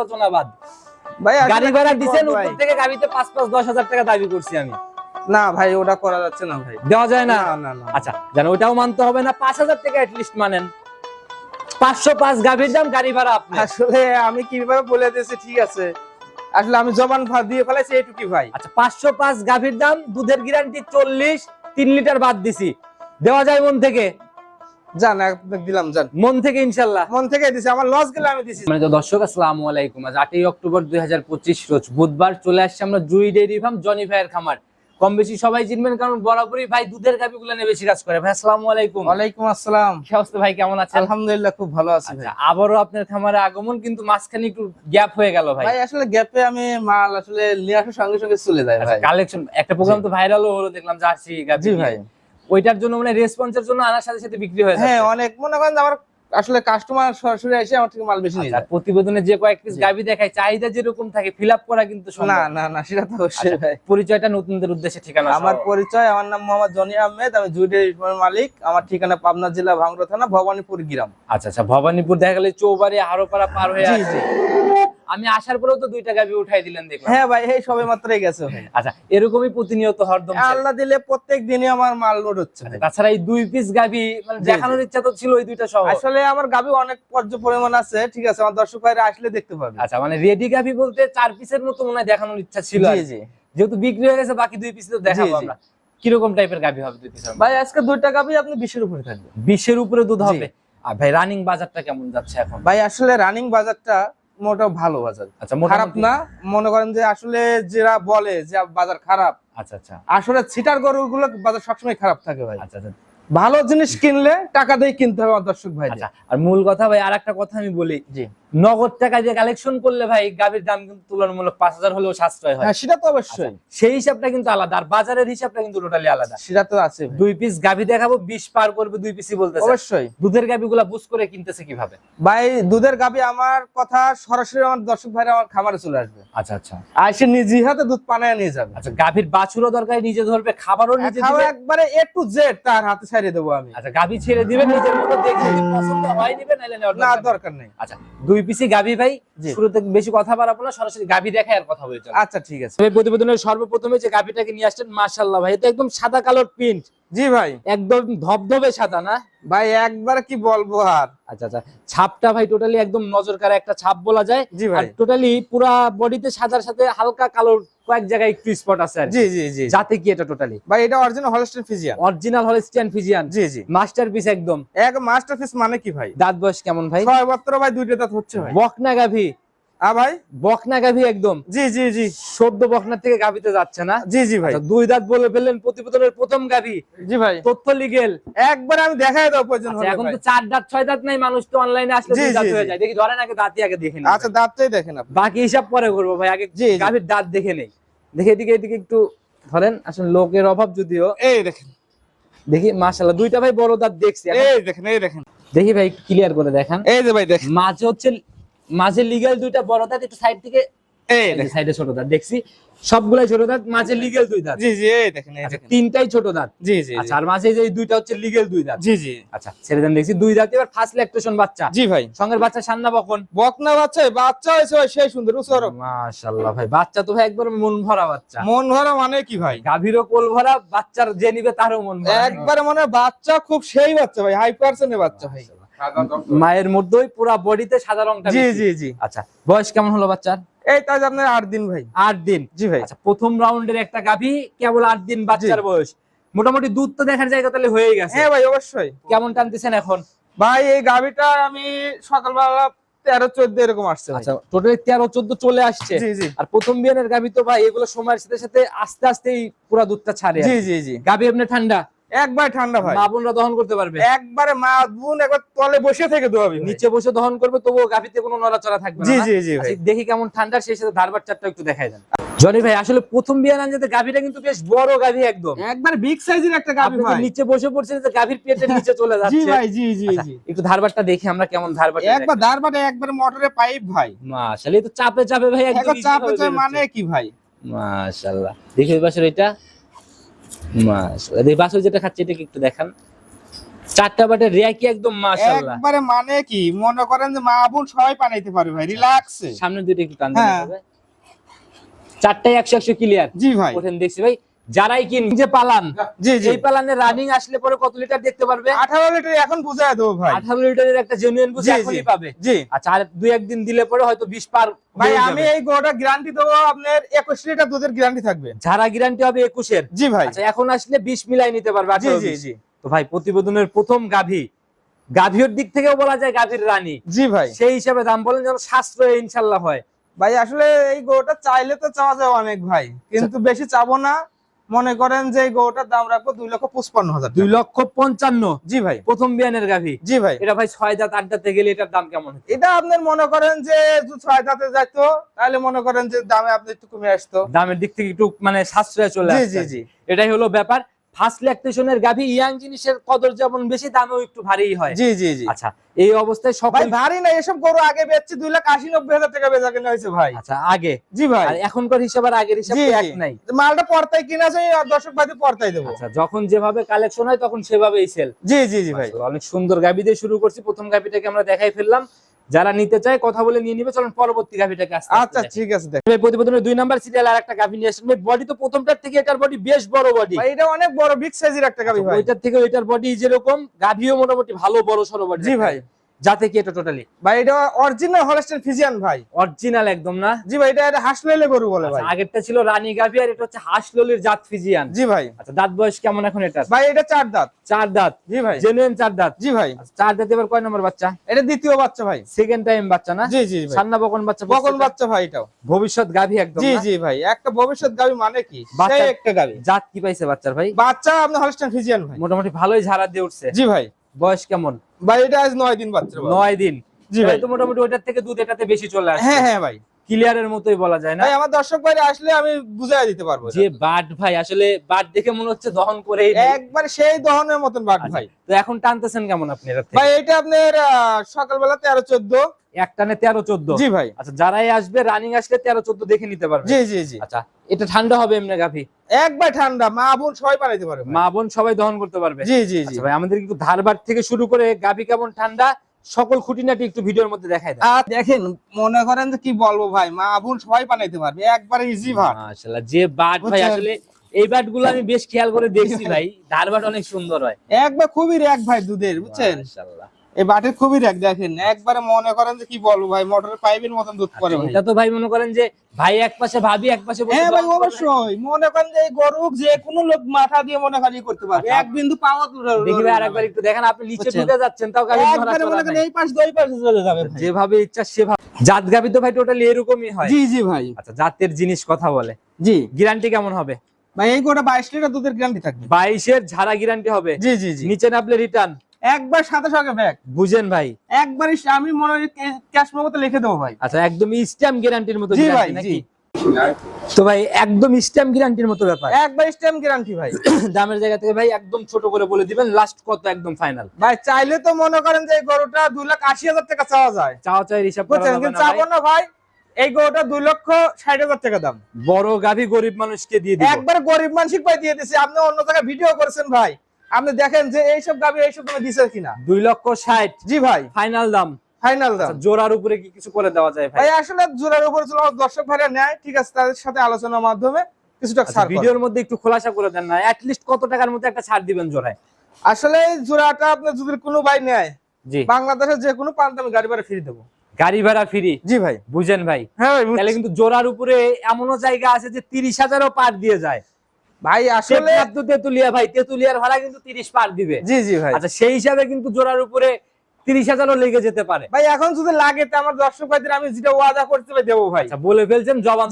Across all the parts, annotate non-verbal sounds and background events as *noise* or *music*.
আলোচনা বাদ ভাই গাড়ি ভাড়া ভাই? উপর থেকে গাড়িতে পাঁচ পাঁচ দশ হাজার টাকা দাবি করছি আমি। না ভাই ওটা করা যাচ্ছে না ভাই। দেওয়া যায় না? না না আচ্ছা যেন ওটাও মানতে হবে না পাঁচ হাজার টাকা লিস্ট মানেন। পাঁচশো পাঁচ গাভীর দাম গাড়ি ভাড়া আপনি। আসলে আমি কীভাবে বলে দিয়েছি ঠিক আছে। আসলে আমি জবান ভা- দিয়ে ফেলেছি এইটুকি ভাই। আচ্ছা পাঁচশো পাঁচ গাভীর দাম দুধের গ্যারান্টি চল্লিশ তিন লিটার বাদ দিছি। দেওয়া যায় মন থেকে। আপনাকে দিলাম জান। মন থেকে ইনশাল্লাহ। মন থেকে দিছি আমার লস গেলে আমি দিছি। মানে দর্শক আসসালামু আলাইকুম। আজ আটই অক্টোবর দুই হাজার পঁচিশ রোজ বুধবার চলে আসছে আমরা জুই ডেইরি ফার্ম জনি ভাইয়ের খামার। কম বেশি সবাই চিনবেন কারণ বরাবরই ভাই দুধের গাভি গুলো নিয়ে বেশি কাজ করে। ভাই আসসালামু আলাইকুম। ওয়ালাইকুম আসসালাম। কি অবস্থা ভাই কেমন আছেন? আলহামদুলিল্লাহ খুব ভালো আছি ভাই। আচ্ছা আবারও আপনার খামারে আগমন কিন্তু মাঝখানে একটু গ্যাপ হয়ে গেল ভাই। ভাই আসলে গ্যাপে আমি মাল আসলে নিয়ে আসার সঙ্গে সঙ্গে চলে যায় ভাই। কালেকশন একটা প্রোগ্রাম তো ভাইরালও হলো দেখলাম জার্সি গাভি ভাই। ওইটার জন্য মানে রেসপন্সের জন্য আনার সাথে সাথে বিক্রি হয়ে হ্যাঁ অনেক মনে করেন আমার আসলে কাস্টমার সরাসরি এসে আমার থেকে মাল বেশি নিয়ে আচ্ছা, যায়। প্রতিবেদনে যে কয়েক পিস। গাভি দেখায় চাহিদা যেরকম থাকে ফিল আপ করা কিন্তু। না না না সেটা তো অবশ্যই আচ্ছা, পরিচয়টা নতুনদের উদ্দেশ্যে ঠিকানা আমার পরিচয় আমার নাম মোহাম্মদ জনি আহমেদ আমি জুডের মালিক। আমার ঠিকানা পাবনা জেলা ভাঙ্গুড়া থানা ভবানীপুর গ্রাম। আচ্ছা আচ্ছা ভবানীপুর দেখা গেলে চৌবাড়ি হারোপাড়া পার হয়ে আছে আমি আসার পরেও তো দুইটা গাভি উঠাই দিলেন দেখলাম। হ্যাঁ ভাই এই সবে মাত্রই গেছে। ভাই আচ্ছা এরকমই প্রতিনিয়ত হরদম। আল্লাহ দিলে প্রত্যেক দিনই আমার মাল লোড হচ্ছে। তাছাড়া এই দুই পিস গাভি মানে দেখানোর ইচ্ছা তো ছিল ওই দুইটা সহ। আসলে আমার গাবি অনেক পর্যাপ্ত পরিমাণ আছে ঠিক আছে আমার দর্শক ভাইরা আসলে দেখতে পাবে। আচ্ছা মানে রেডি গাভি বলতে চার পিসের মতো মনে হয় দেখানোর ইচ্ছা ছিল জি জি। যেহেতু বিক্রি হয়ে গেছে বাকি দুই পিস তো দেখাবো। আমরা। কীরকম টাইপের গাভি হবে দুই পিস ভাই আজকে দুইটা গাবি আপনি বিশের উপরে থাকবে বিশের উপরে দুধ হবে? আর ভাই রানিং বাজারটা কেমন যাচ্ছে এখন? ভাই আসলে রানিং বাজারটা মোটা ভালো বাজার। আচ্ছা খারাপ না মনে করেন যে আসলে যারা বলে যে বাজার খারাপ আচ্ছা আচ্ছা। আসলে ছিটার গরুগুলো বাজার সবসময় খারাপ থাকে ভাই। আচ্ছা আচ্ছা। ভালো জিনিস কিনলে টাকা দিয়ে কিনতে হবে দর্শক ভাই আচ্ছা আর মূল কথা ভাই আর একটা কথা আমি বলি। জি। নগদ টাকা দিয়ে কালেকশন করলে ভাই গাভীর দাম কিন্তু তুলনামূলক পাঁচ হাজার হলেও সাশ্রয় হয়। হ্যাঁ সেটা তো অবশ্যই। সেই হিসাবটা কিন্তু আলাদা আর বাজারের হিসাবটা কিন্তু টোটালি আলাদা। সেটা তো আছে দুই পিস গাভী দেখাবো বিশ পার করবে দুই পিসই বলতেছে। অবশ্যই। দুধের গাভী গুলা বুঝ করে কিনতেছে কীভাবে? ভাই দুধের গাবি আমার কথা সরাসরি আমার দর্শক ভাইরা আমার খামারে চলে আসবে। আচ্ছা আচ্ছা। আর সে নিজে হাতে দুধ পানায় নিয়ে যাবে। আচ্ছা গাভীর বাছুরও দরকার নিজে ধরবে খাবারও নিজে খাবার একবারে এ টু জেড তার হাতে ছাড়িয়ে দেবো আমি। আচ্ছা গাভী ছেড়ে দিবে নিজের মতো দেখে পছন্দ হয় না দরকার নেই। আচ্ছা দুই পিসি গাভী ভাই শুরুতে বেশি কথা বাড়াবো না সরাসরি দেখায় আর কথা বলে আচ্ছা ঠিক আছে। তবে প্রতিবেদনের সর্বপ্রথমে যে গাভীটাকে নিয়ে আসছেন মাশাল্লাহ ভাই এটা একদম সাদা কালোর প্রিন্ট। জি ভাই। একদম ধবধবে সাদা না? ভাই একবার কি বলব আর? আচ্ছা আচ্ছা ছাপটা ভাই টোটালি একদম নজর কাড়া একটা ছাপ বলা যায়। জি ভাই। টোটালি পুরা বডিতে সাদার সাথে হালকা কালোর কয়েক জায়গায় একটু স্পট আছে জি জি জি। যাতে কি এটা টোটালি ভাই এটা original Holstein Friesian original Holstein Friesian জি জি। মাস্টারপিস একদম। এক মাস্টারপিস মানে কি ভাই? দাঁত বয়স কেমন ভাই? ছয় বছর ভাই দুইটা দাঁত হচ্ছে ভাই। বকনা গাভী। আ ভাই? বকনা গাভী একদম। জি জি জি। সদ্য বকনার থেকে গাভীতে যাচ্ছে না। জি জি ভাই। আচ্ছা, দুই দাঁত বলে ফেললেন প্রতিবেদনের প্রথম গাভী। জি ভাই। তথ্য লিগেল একবার আমি দেখাই দাও প্রয়োজন আচ্ছা, হলে এখন তো চার দাঁত ছয় দাঁত নাই মানুষ তো অনলাইনে আসলে দুই দাঁত হয়ে যায়। দেখি ধরেন আগে দাঁতই আগে দেখে নিই। আচ্ছা দাঁতটাই দেখেন আপনি। বাকি হিসাব পরে করব ভাই আগে। গাভীর দাঁত দেখে নেই। দেখে এদিকে এদিকে একটু ধরেন আসলে লোকের অভাব যদিও। এই দেখেন। দেখি মাশাল্লাহ দুইটা ভাই বড় দাঁত দেখছি এই দেখেন এই দেখেন। দেখি ভাই ক্লিয়ার করে দেখান। এই যে ভাই দেখেন। মাঝে হচ্ছে মাঝে লিগ্যাল দুইটা বড় দাঁত একটু সাইড থেকে সাইডে ছোট দাঁত দেখছি? সবগুলাই ছোট দাঁত মাঝে লিগ্যাল দুই দাঁত। জি জি এই দেখেন এই আচ্ছা, দেখেন। তিনটাই ছোট দাঁত? জি জি আচ্ছা আর মাঝে যে দুইটা হচ্ছে লিগ্যাল দুই দাঁত। জি জি। আচ্ছা ছেড়ে দেন দেখছি দুই দাঁত এবার ফার্স্ট ল্যাকটেশন বাচ্চা। জি ভাই। সঙ্গের বাচ্চা সান্না বকন। বকনা বাচ্চা বাচ্চা হয়েছে ভাই সেই সুন্দর উসর মাশাআল্লাহ ভাই বাচ্চা তো ভাই একবার মন ভরা বাচ্চা। মন ভরা মানে কি ভাই? গাভীরও কোল ভরা বাচ্চার যে নিবে তারও মন ভরা। একবারে মানে বাচ্চা খুব সেই বাচ্চা ভাই হাই পার্সেন্টের বাচ্চা ভাই। মায়ের মধ্যেই পুরা বডিতে সাদা রংটা জি জি জি। আচ্ছা বয়স কেমন হলো বাচ্চার? এই আপনার আট দিন ভাই। আট দিন। জি ভাই। আচ্ছা প্রথম রাউন্ডের একটা গাভী কেবল আট দিন বাচ্চার বয়স। মোটামুটি দুধ তো দেখার জায়গা তাহলে হয়ে গেছে। হ্যাঁ ভাই অবশ্যই। কেমন টানতেছেন এখন? ভাই এই গাভিটা আমি সকালবেলা তেরো চোদ্দ এরকম আসছে আচ্ছা টোটালি তেরো চোদ্দ চলে আসছে। আর প্রথম বিয়ানের গাভী তো ভাই এগুলো সময়ের সাথে সাথে আস্তে আস্তেই পুরা দুধটা ছাড়ে জি জি জি। গাভী এমনি ঠান্ডা? একবার ঠান্ডা ভাই। মা বোনরা দহন করতে পারবে। একবারে মা বোন একবার তলে বসে থেকে দোয়াবি নিচে বসে দহন করবে তবুও গাভীতে কোনো নড়াচড়া থাকবে জি জি জি ভাই। আচ্ছা, দেখি কেমন ঠান্ডা সেই সাথে ধারবার চারটা একটু দেখাই দেন। জনি ভাই আসলে প্রথম বিয়ান আনতে গাভীটা কিন্তু বেশ বড় গাভী একদম। একবার বিগ সাইজের একটা গাভি ভাই। নিচে বসে পড়ছেন যে গাভীর পেটের নিচে চলে জি যাচ্ছে। ভাই জি জি আচ্ছা, জি। একটু দেখি আমরা কেমন ধারবার একবার দারবাটে একবার মোটরে পাইপ ভাই। মাশাআল্লাহ তো চাপে চাপে ভাই একদম চাপে চাপে মানে কি ভাই? মাশাআল্লাহ। দেখি পাশের এটা মাশাআল্লাহ। এই বাসু যেটা খাচ্ছে এটা একটু দেখান। চারটা বাটে রিয়াকি একদম মাশাআল্লাহ। একবারে মানে কি মনে করেন যে মা বোন সবাই পানাইতে পারে ভাই রিল্যাক্সে সামনে দুটো একটু টান হ্যাঁ। দিতে হবে চারটায় একশো একশো ক্লিয়ার জি ভাই। ওঠেন দেখছি ভাই। যারাই কিন যে পালান জি জি। এই পালানে রানিং আসলে পরে কত লিটার দেখতে পারবে? আঠারো লিটার এখন বুঝাই দেবো ভাই। আঠারো লিটারের একটা জেনুইন বুঝে। এখনই পাবে। জি। আচ্ছা আর দুই একদিন দিলে পরে হয়তো বিশ পার ভাই আমি এই গোটা গ্যারান্টি দেবো আপনার একুশ লিটার দুধের গ্যারান্টি থাকবে। ঝাড়া গ্যারান্টি হবে একুশের? জি ভাই। আচ্ছা এখন আসলে বিশ মিলাই নিতে পারবে জি 18 জি জি। তো ভাই প্রতিবেদনের প্রথম গাভী। গাভীর দিক থেকেও বলা যায় গাভীর রানী। জি ভাই। সেই হিসাবে দাম বলেন যেন সাশ্রয় ইনশাল্লাহ হয়। ভাই আসলে এই গোটা চাইলে তো চাওয়া যায় অনেক ভাই। কিন্তু বেশি চাবো না। মনে করেন যে গোটার দাম রাখব দুই লক্ষ পঁচপান্ন হাজার দুই লক্ষ পঞ্চান্ন। জি ভাই। প্রথম বিয়ানের গাভী। জি ভাই। এটা ভাই ছয় জাত আট দাঁতে গেলে এটার দাম কেমন এটা আপনার মনে করেন যে ছয় দাঁতে যাইতো তাহলে মনে করেন যে দামে আপনি একটু কমে আসতো। দামের দিক থেকে একটু মানে সাশ্রয় চলে জি জি জি। এটাই হলো ব্যাপার। ফার্স্ট ল্যাকটেশনের গাভী ইয়াং জিনিসের কদর যেমন বেশি দামেও একটু হয়। জি জি জি। আচ্ছা এই অবস্থায় সকল ভারী না এসব গরু আগে বেচছি দুই লাখ আশি নব্বই হাজার টাকা বেচা কেনা হয়েছে ভাই। আচ্ছা আগে? জি ভাই। এখনকার হিসাব আর আগের হিসাব এক নাই। মালটা পর্তায় কিনা আছে দর্শক ভাইতে পর্তায় দেবো। আচ্ছা যখন যেভাবে কালেকশন হয় তখন সেভাবেই সেল জি জি জি ভাই। অনেক সুন্দর গাভী দিয়ে শুরু করছি। প্রথম গাভীটাকে আমরা দেখাই ফেললাম। যারা নিতে চায় কথা বলে নিয়ে নিবে। চলুন পরবর্তী গাভীটাকে আসতে আচ্ছা ঠিক আছে দেখ। ভাই প্রতিবেদনের দুই নাম্বার সিরিয়াল আর একটা গাভী নিয়ে আসেন ভাই বডি তো প্রথমটার থেকে এটার বডি বেশ বড় বডি ভাই এটা অনেক বড় বিগ সাইজের একটা গাভী ভাই। ওইটার থেকে ওইটার বডি যেরকম গাভীও মোটামুটি ভালো বড় সরো বডি জি ভাই। যাতে কি এটা টোটালি ভাই এটা অরিজিনাল হলস্টেন ফিজিয়ান ভাই। অরিজিনাল একদম না? জি ভাই এটা এটা হাসলেলে গরু বলে ভাই। আচ্ছা, আগেরটা ছিল রানী গাভী আর এটা হচ্ছে হাসললির জাত ফিজিয়ান জি ভাই। আচ্ছা দাঁত বয়স কেমন এখন এটা ভাই এটা চার দাঁত। চার দাঁত। জি ভাই। জেনুইন চার দাঁত? জি ভাই। আচ্ছা, চার দাঁত এবার কয় নম্বর বাচ্চা? এটা দ্বিতীয় বাচ্চা ভাই। সেকেন্ড টাইম বাচ্চা না? জি জি ভাই। সান্না বকন বাচ্চা বকন বাচ্চা ভাই এটাও। ভবিষ্যৎ গাভী একদম জি জি ভাই। একটা ভবিষ্যৎ গাবি মানে কি? বাচ্চা- সেই একটা গাবি জাত কি পাইছে বাচ্চার ভাই? বাচ্চা আপনি হলস্টেন ফিজিয়ান ভাই। মোটামুটি ভালোই ঝাড়া দিয়ে উঠছে। জি ভাই। বয়স কেমন? ভাই এটা আজ নয় দিন বাচ্চা ভাই। নয় দিন। জি ভাই। তো মোটামুটি ওইটার থেকে দুধ এটাতে বেশি চলে আসে হ্যাঁ হ্যাঁ ভাই। ক্লিয়ারের মতোই বলা যায় না? ভাই আমার দর্শক ভাই আসলে আমি বুঝাই দিতে পারব যে বাট ভাই আসলে বাট দেখে মনে হচ্ছে দহন করে একবার সেই দহনের মতন বাট ভাই। তো এখন টানতেছেন কেমন আপনি? ভাই এটা আপনার সকালবেলা তেরো চোদ্দ এক টানে তেরো চোদ্দ। জি ভাই। আচ্ছা যারাই আসবে রানিং আসলে তেরো চোদ্দ দেখে নিতে পারবে। জি জি জি। আচ্ছা এটা ঠান্ডা হবে এমনি গাভী? একবার ঠান্ডা মা বোন সবাই বানাইতে পারে ভাই। মা বোন সবাই দহন করতে পারবে। জি জি জি। আচ্ছা ভাই আমাদের একটু ধারবার থেকে শুরু করে গাভী কেমন ঠান্ডা সকল খুঁটিনাটি একটু ভিডিওর মধ্যে আর দেখেন মনে করেন যে কি বলব ভাই মা বোন সবাই বানাইতে পারবে একবারে ইজি মাশাআল্লাহ যে বাট ভাই আসলে এই বাটগুলো আমি বেশ খেয়াল করে দেখছি ভাই ধারবাট অনেক সুন্দর হয়। একবার খুবই র্যাক ভাই দুধের বুঝছেন? মাশাআল্লাহ। এই বাটের খুবই র্যাক দেখেন। একবারে মনে করেন যে কি বলব ভাই মোটরের পাইপের মতন দুধ করে ভাই। এটা তো ভাই মনে করেন যে ভাই এক পাশে ভাবি এক পাশে হ্যাঁ ভাই অবশ্যই। মনে করেন যে এই গরু যে কোনো লোক মাথা দিয়ে মনে করতে পারবে। আচ্ছা। এক বিন্দু পাওয়া দেখি ভাই আরেকবার একটু দেখেন আপনি নিচে ঢুকে যাচ্ছেন তাও একবারে মনে করেন এই পাশ দুই পাশে চলে যাবে যেভাবে ইচ্ছা সেভাবে। জাত গাভী তো ভাই টোটালি এরকমই হয়। জি জি ভাই। আচ্ছা জাতের জিনিস কথা বলে। জি। গ্যারান্টি কেমন হবে? ভাই এই গোটা বাইশ লিটার দুধের গ্যারান্টি থাকবে। বাইশের ঝাড়া গ্যারান্টি হবে। জি জি জি। নিচে নাপলে রিটার্ন একবার সাথে সঙ্গে ব্যাগ। বুঝেন ভাই। একবারই আমি মনে হয় ক্যাশ মতো লিখে দেবো ভাই। আচ্ছা একদম স্ট্যাম্প গ্যারান্টির মতো জি ভাই, জি। তো ভাই একদম স্ট্যাম্প গ্যারান্টির মতো ব্যাপার। একবার স্ট্যাম্প গ্যারান্টি ভাই। *coughs* দামের জায়গা থেকে ভাই একদম ছোট করে বলে দিবেন লাস্ট কত একদম ফাইনাল ভাই চাইলে তো মনে করেন যে এই গরুটা দুই লাখ আশি হাজার টাকা চাওয়া যায়। চাওয়া চাই হিসাব করা যাবে কিন্তু না চাবো ভাই। না ভাই এই গরুটা দুই লক্ষ ষাট হাজার টাকা দাম। বড় গাভী গরিব মানুষকে দিয়ে দিব। একবার গরিব মানসিক ভাই দিয়ে দিছি আপনি অন্য জায়গায় ভিডিও করেছেন ভাই। আপনি দেখেন যে এইসব গাবি এইসব দামে দিছে কিনা? দুই লক্ষ ষাট। জি ভাই। ফাইনাল দাম। ফাইনাল দাম। আচ্ছা, জোড়ার উপরে কি কিছু করে দেওয়া যায় ভাই? ভাই আসলে জোড়ার উপর দর্শক ভাইরা নেয়। ঠিক আছে তাদের সাথে আলোচনার মাধ্যমে কিছুটা আচ্ছা, ছাড় ভিডিওর মধ্যে একটু খোলাসা করে দেন না। লিস্ট কত টাকার মধ্যে একটা ছাড় দিবেন জোড়ায়? আসলে জোড়াটা যদি কোনো ভাই নেয় জি। বাংলাদেশের যে কোনো প্রান্তে আমি গাড়ি ভাড়া ফিরে দেবো। গাড়ি ভাড়া ফ্রি? জি ভাই। বুঝেন ভাই। হ্যাঁ তাহলে কিন্তু জোড়ার উপরে এমনও জায়গা আছে যে তিরিশ হাজারও পার দিয়ে যায়। ভাই আসলে তো তেতুলিয়া ভাই তেতুলিয়ার ভাড়া কিন্তু তিরিশ পার দিবে। জি জি ভাই। আচ্ছা সেই হিসাবে কিন্তু জোড়ার উপরে তিরিশ হাজারও লেগে যেতে পারে। ভাই এখন যদি লাগে তো আমার দর্শক ভাইদের আমি যেটা ওয়াদা করতে দেবো ভাই। আচ্ছা বলে ফেলছেন জবান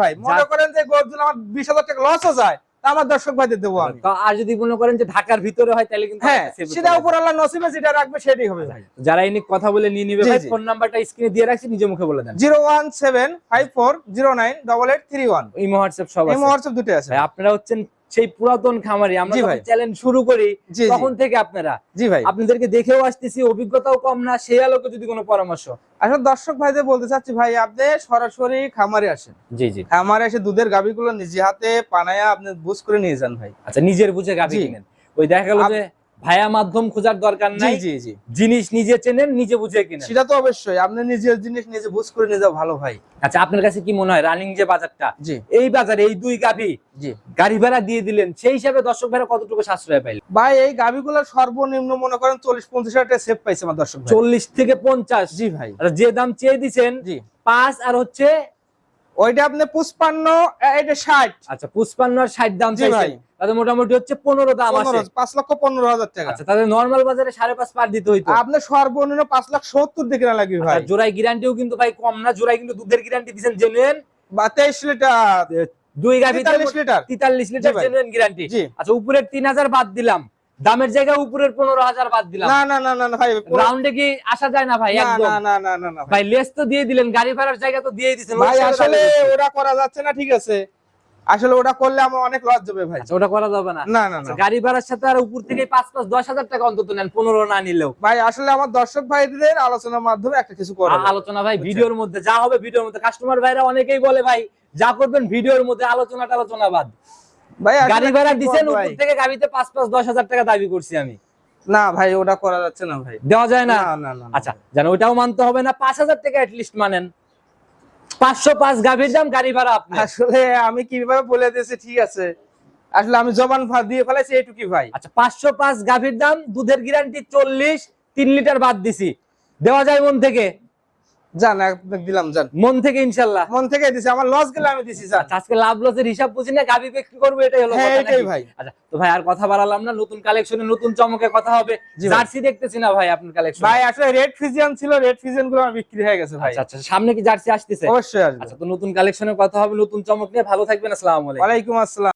ভাই। মনে করেন যে গরজুল আমার বিশ হাজার টাকা লসও যায়। আমার দর্শক ভাইদের দেবো আমি। আর যদি মনে করেন যে ঢাকার ভিতরে হয় তাহলে কিন্তু হ্যাঁ সেটা উপর আল্লাহ নসিবে যেটা রাখবে সেটাই হবে। ভাই যারা এনে কথা বলে নিয়ে নিবে ভাই। ফোন নাম্বারটা স্ক্রিনে দিয়ে রাখছি নিজে মুখে বলে দেন। Zero one seven five four zero nine double eight three one. এই হোয়াটসঅ্যাপ সব এই আছে। হোয়াটসঅ্যাপ দুটো আছে। ভাই আপনারা হচ্ছেন সেই পুরাতন খামারি। আমরা। চ্যালেঞ্জ শুরু করি তখন থেকে আপনারা। জি ভাই। আপনাদেরকে দেখেও আসতেছি অভিজ্ঞতাও কম না সেই আলোকে যদি কোনো পরামর্শ। আসলে দর্শক ভাইদের বলতে চাচ্ছি ভাই আপনি সরাসরি খামারে আসেন। জি জি। খামারে এসে দুধের গাভিগুলো নিজে হাতে পানায়া আপনি বুঝ করে নিয়ে যান ভাই। আচ্ছা নিজের বুঝে গাভী কিনেন। ওই দেখা গেল যে ভাইয়া মাধ্যম খোঁজার দরকার নাই। জি জি। জিনিস নিজে চেনেন নিজে বুঝে কিনেন। সেটা তো অবশ্যই। আপনি নিজের জিনিস নিজে বুঝ করে নিয়ে যাও ভালো ভাই। আচ্ছা আপনার কাছে কি মনে হয় রানিং যে বাজারটা? জি। এই বাজারে এই দুই গাভি জি। গাড়ি ভাড়া দিয়ে দিলেন সেই হিসাবে দর্শক ভাড়া কতটুকু সাশ্রয় পাইল ভাই এই গাভিগুলো সর্বনিম্ন মনে করেন চল্লিশ পঞ্চাশ হাজার টাকা সেভ পাইছে আমার দর্শক ভাই। চল্লিশ থেকে পঞ্চাশ। জি ভাই। আর যে দাম চেয়ে দিছেন জি। পাঁচ আর হচ্ছে ওইটা আপনি পুষ্পান্ন এটা ষাট। আচ্ছা পুষ্পান্ন আর ষাট দাম চাইছেন। তাহলে মোটামুটি হচ্ছে পনেরো দাম পাঁচ লক্ষ পনেরো হাজার টাকা। আচ্ছা তাহলে নর্মাল বাজারে সাড়ে পাঁচ পার দিতে হইতো। আপনি সর্বনিম্ন পাঁচ লাখ সত্তর দিকে না লাগবে ভাই। জোড়াই গ্যারান্টিও কিন্তু ভাই কম না জোড়াই কিন্তু দুধের গ্যারান্টি দিচ্ছেন জেনুইন বা তেইশ লিটার। দুই গাভি তেতাল্লিশ লিটার। তেতাল্লিশ লিটার ভাই। গ্যারান্টি আচ্ছা উপরের তিন হাজার বাদ দিলাম। দামের জায়গায় উপরের পনেরো হাজার বাদ দিলাম। না না না না ভাই রাউন্ডে কি আসা যায় না ভাই একদম? না না না না না ভাই লেস তো দিয়ে দিলেন গাড়ি ভাড়ার জায়গা তো দিয়ে দিচ্ছেন ভাই আসলে ওটা করা যাচ্ছে না ঠিক আছে। আসলে ওটা করলে আমার অনেক লস যাবে ভাই। আচ্ছা, ওটা করা যাবে না। না না আচ্ছা, গাড়ি ভাড়ার সাথে আর উপর থেকে পাঁচ পাঁচ দশ হাজার টাকা অন্তত নেন পনেরো না নিলেও। ভাই আসলে আমার দর্শক ভাইদের আলোচনার মাধ্যমে একটা কিছু করে আলোচনা ভাই ভিডিওর মধ্যে যা হবে ভিডিওর মধ্যে। কাস্টমার ভাইরা অনেকেই বলে ভাই যা করবেন ভিডিওর মধ্যে আলোচনা আলোচনা বাদ। ভাই গাড়ি ভাড়া দিচ্ছেন উপর থেকে গাড়িতে পাঁচ পাঁচ দশ হাজার টাকা দাবি করছি আমি। না ভাই ওটা করা যাচ্ছে না ভাই। দেওয়া যায় না? আচ্ছা যেন ওইটাও মানতে হবে না পাঁচ হাজার টাকা লিস্ট মানেন। পাঁচশো পাঁচ গাভীর দাম গাড়ি ভাড়া আপনার। আসলে আমি কীভাবে বলে দিয়েছি ঠিক আছে। আসলে আমি জবান ভাত দিয়ে ফেলাইছি এইটুকি ভাই। আচ্ছা পাঁচশো পাঁচ গাভীর দাম দুধের গ্যারান্টি চল্লিশ তিন লিটার বাদ দিছি। দেওয়া যায় মন থেকে। জান আপনাকে দিলাম জান। মন থেকে মন থেকে দিছি আমার লস গেলে আমি দিছি জান। আচ্ছা, আজকে লাভ লসের হিসাব বুঝি না গাভী বিক্রি করব এটাই হলো হ্যাঁ কথা এটাই ভাই। আচ্ছা তো ভাই আর কথা বাড়ালাম না নতুন কালেকশনে নতুন চমকে কথা হবে। জার্সি দেখতেছি না ভাই আপনার কালেকশন ভাই আসলে রেড ফিজিয়ান ছিল রেড ফিজিয়ানগুলো বিক্রি হয়ে গেছে ভাই। আচ্ছা সামনে কি জার্সি আসতেছে? অবশ্যই আসবে। আচ্ছা তো নতুন কালেকশনের কথা হবে নতুন চমক নিয়ে ভালো থাকবেন আসসালামু আলাইকুম। আসসালাম।